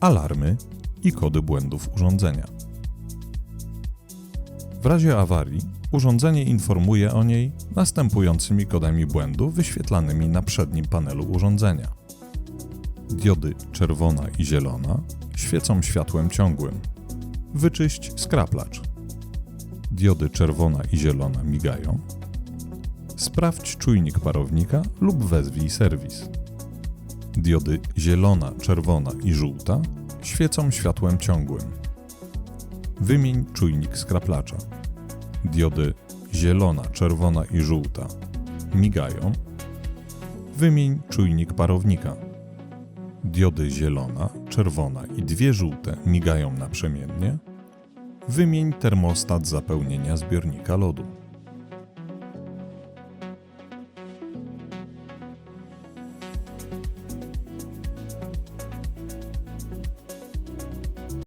alarmy i kody błędów urządzenia. W razie awarii urządzenie informuje o niej następującymi kodami błędu wyświetlanymi na przednim panelu urządzenia. Diody czerwona i zielona świecą światłem ciągłym. Wyczyść skraplacz. Diody czerwona i zielona migają. Sprawdź czujnik parownika lub wezwij serwis. Diody zielona, czerwona i żółta świecą światłem ciągłym. Wymień czujnik skraplacza. Diody zielona, czerwona i żółta migają. Wymień czujnik parownika. Diody zielona, czerwona i dwie żółte migają naprzemiennie. Wymień termostat zapełnienia zbiornika lodu.